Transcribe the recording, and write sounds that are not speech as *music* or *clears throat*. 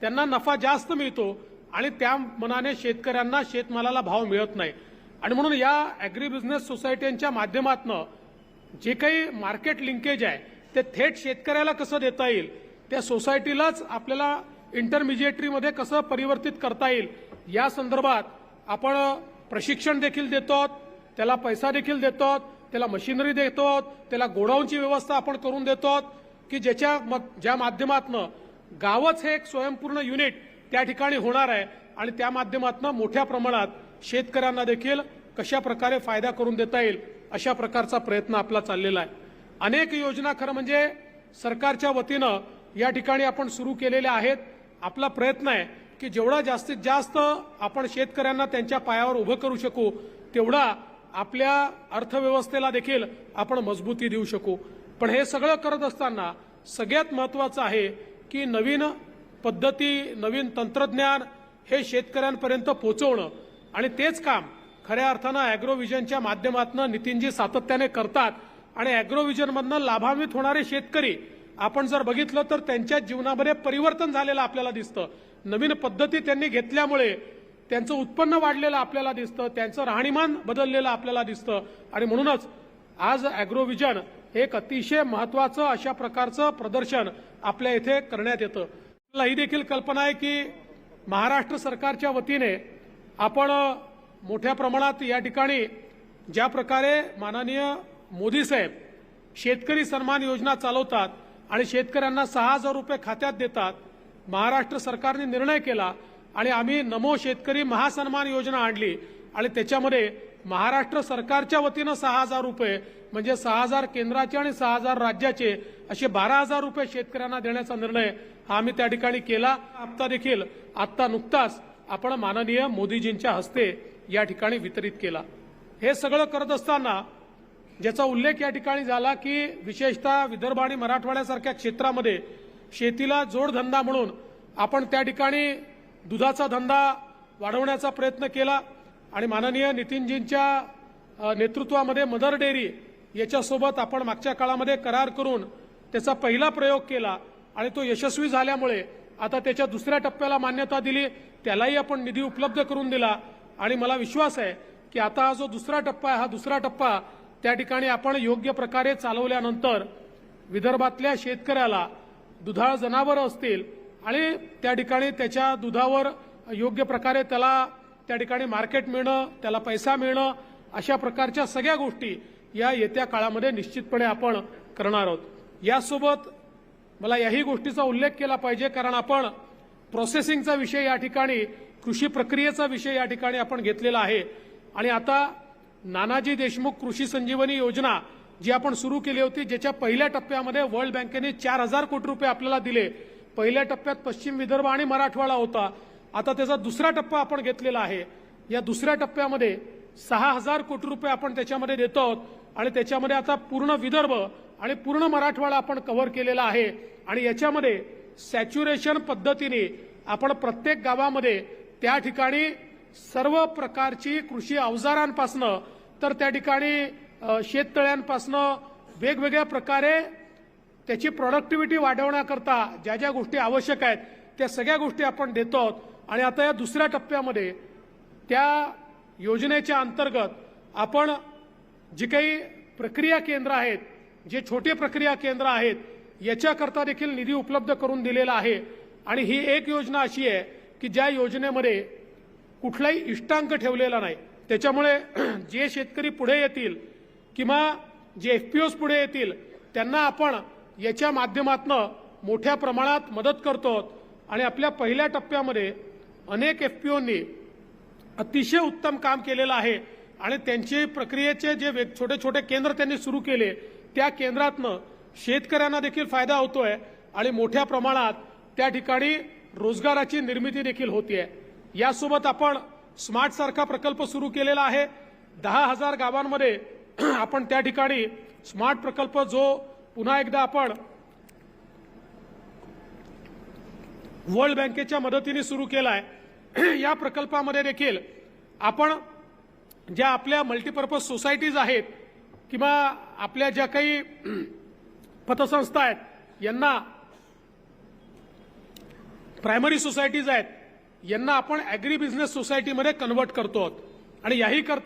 त्यांना नफा जास्त मिळतो आणि त्या मनाने शेतकऱ्यांना शेतमालाला भाव मिळत नाही. आणि म्हणून या अॅग्री बिझनेस सोसायट्यांच्या माध्यमातनं जे काही मार्केट लिंकेज आहे ते थेट शेतकऱ्याला कसं देता येईल? त्या सोसायटीलाच आपल्याला इंटरमिजिएटरीमध्ये कसं परिवर्तित करता येईल? या संदर्भात आपण प्रशिक्षण देखील देतो त्याला पैसा देखील देतो त्याला मशिनरी देतो त्याला गोडाऊनची व्यवस्था आपण करून देतो की ज्याच्या ज्या माध्यमातनं गावच हे एक स्वयंपूर्ण युनिट त्या ठिकाणी होणार आहे आणि त्या माध्यमातून मोठ्या प्रमाणात शेतकऱ्यांना देखील कशा प्रकारे फायदा करून देता येईल अशा प्रकारचा प्रयत्न आपला चाललेला आहे. अनेक योजना खरं म्हणजे सरकारच्या वतीनं या ठिकाणी आपण सुरू केलेल्या आहेत. आपला प्रयत्न आहे की जेवढा जास्तीत जास्त आपण शेतकऱ्यांना त्यांच्या पायावर उभं करू शकू तेवढा आपल्या अर्थव्यवस्थेला देखील आपण मजबूती देऊ शकू. पण हे सगळं करत असताना सगळ्यात महत्वाचं आहे की नवीन पद्धती नवीन तंत्रज्ञान हे शेतकऱ्यांपर्यंत पोहोचवणं आणि तेच काम खऱ्या अर्थानं अॅग्रोव्हिजनच्या माध्यमातून नितीनजी सातत्याने करतात आणि अॅग्रोव्हिजनमधनं लाभान्वित होणारे शेतकरी आपण जर बघितलं तर त्यांच्या जीवनामध्ये परिवर्तन झालेलं आपल्याला दिसतं. नवीन पद्धती त्यांनी घेतल्यामुळे त्यांचं उत्पन्न वाढलेलं आपल्याला दिसतं त्यांचं राहणीमान बदललेलं आपल्याला दिसतं. आणि म्हणूनच आज अॅग्रोव्हिजन एक अतिशय महत्वाचं अशा प्रकारचं प्रदर्शन आपल्या इथे करण्यात येतं. आपल्याला ही देखील कल्पना आहे की महाराष्ट्र सरकारच्या वतीने आपण मोठ्या प्रमाणात या ठिकाणी ज्या प्रकारे माननीय मोदी साहेब शेतकरी सन्मान योजना चालवतात आणि शेतकऱ्यांना सहा हजार रुपये खात्यात देतात महाराष्ट्र सरकारने निर्णय केला आणि आम्ही नमो शेतकरी महासन्मान योजना आणली आणि त्याच्यामध्ये महाराष्ट्र सरकारच्या वतीनं सहा हजार रुपये म्हणजे सहा हजार केंद्राचे आणि सहा हजार राज्याचे असे बारा हजार रुपये शेतकऱ्यांना देण्याचा निर्णय हा आम्ही त्या ठिकाणी केला. आत्ता देखील आत्ता नुकताच आपण माननीय मोदीजींच्या हस्ते या ठिकाणी वितरित केला. हे सगळं करत असताना ज्याचा उल्लेख या ठिकाणी झाला की विशेषतः विदर्भ आणि मराठवाड्यासारख्या क्षेत्रामध्ये शेतीला जोडधंदा म्हणून आपण त्या ठिकाणी दुधाचा धंदा वाढवण्याचा प्रयत्न केला. आणि माननीय नितीनजींच्या नेतृत्वामध्ये मदर डेअरी याच्यासोबत आपण मागच्या काळामध्ये करार करून त्याचा पहिला प्रयोग केला आणि तो यशस्वी झाल्यामुळे आता त्याच्या दुसऱ्या टप्प्याला मान्यता दिली त्यालाही आपण निधी उपलब्ध करून दिला. आणि मला विश्वास आहे की आता हा जो दुसरा टप्पा आहे हा दुसरा टप्पा त्या ठिकाणी आपण योग्य प्रकारे चालवल्यानंतर विदर्भातल्या शेतकऱ्याला दुधाळ जनावरं असतील आणि त्या ठिकाणी त्याच्या दुधावर योग्य प्रकारे त्याला त्या ठिकाणी मार्केट मिळणं त्याला पैसा मिळणं अशा प्रकारच्या सगळ्या गोष्टी या येत्या काळामध्ये निश्चितपणे आपण करणार आहोत. यासोबत मला याही गोष्टीचा उल्लेख केला पाहिजे कारण आपण प्रोसेसिंगचा विषय या ठिकाणी कृषी प्रक्रियेचा विषय या ठिकाणी आपण घेतलेला आहे. आणि आता नानाजी देशमुख कृषी संजीवनी योजना जी आपण सुरू केली होती ज्याच्या पहिल्या टप्प्यामध्ये वर्ल्ड बँकेने चार हजार कोटी रुपये आपल्याला दिले. पहिल्या टप्प्यात पश्चिम विदर्भ आणि मराठवाडा होता. आता त्याचा दुसरा टप्पा आपण घेतलेला आहे. या दुसऱ्या टप्प्यामध्ये सहा हजार कोटी रुपये आपण त्याच्यामध्ये देतो आहोत आणि त्याच्यामध्ये आता पूर्ण विदर्भ आणि पूर्ण मराठवाडा आपण कव्हर केलेला आहे. आणि याच्यामध्ये सॅच्युरेशन पद्धतीने आपण प्रत्येक गावामध्ये त्या ठिकाणी सर्व प्रकारची कृषी अवजारांपासनं तर त्या ठिकाणी शेततळ्यांपासनं वेगवेगळ्या प्रकारे त्याची प्रोडक्टिव्हिटी वाढवण्याकरता ज्या ज्या गोष्टी आवश्यक आहेत त्या सगळ्या गोष्टी आपण देतो आहोत. आणि आता या दुसऱ्या टप्प्यामध्ये त्या योजनेच्या अंतर्गत आपण जी काही प्रक्रिया केंद्र आहेत जे छोटे प्रक्रिया केंद्र आहेत याच्याकरता देखील निधी उपलब्ध करून दिलेला आहे. आणि ही एक योजना अशी आहे की ज्या योजनेमध्ये कुठलाही इष्टांक ठेवलेला नाही. त्याच्यामुळे *clears throat* जे शेतकरी पुढे येतील किंवा जे एफ पी ओस पुढे येतील त्यांना आपण याच्या माध्यमातनं मोठ्या प्रमाणात मदत करतो आणि आपल्या पहिल्या टप्प्यामध्ये अनेक एफ पी ओनी अतिशय उत्तम काम केलेलं आहे आणि त्यांचे प्रक्रियेचे जे छोटे छोटे केंद्र त्यांनी सुरू केले त्या केंद्रातनं शेतकऱ्यांना देखील फायदा होतोय आणि मोठ्या प्रमाणात त्या ठिकाणी रोजगाराची निर्मिती देखील होतीये. यासोबत आपण स्मार्ट सारखा प्रकल्प सुरू केलेला आहे. दहा हजार गावांमध्ये *clears throat* आपण त्या ठिकाणी स्मार्ट प्रकल्प जो पुन्हा एकदा आपण वर्ल्ड बँकेच्या मदतीने सुरू केला आहे *clears throat* या प्रकल्पामध्ये देखील आपण ज्या आपल्या मल्टीपर्पज सोसायटीज आहेत किंवा आपल्या ज्या काही *clears throat* पतसंस्था आहेत यांना प्रायमरी सोसायटीज आहेत यांना आपण ॲग्री बिझनेस सोसायटीमध्ये कन्वर्ट करतो आहोत. आणि याही करता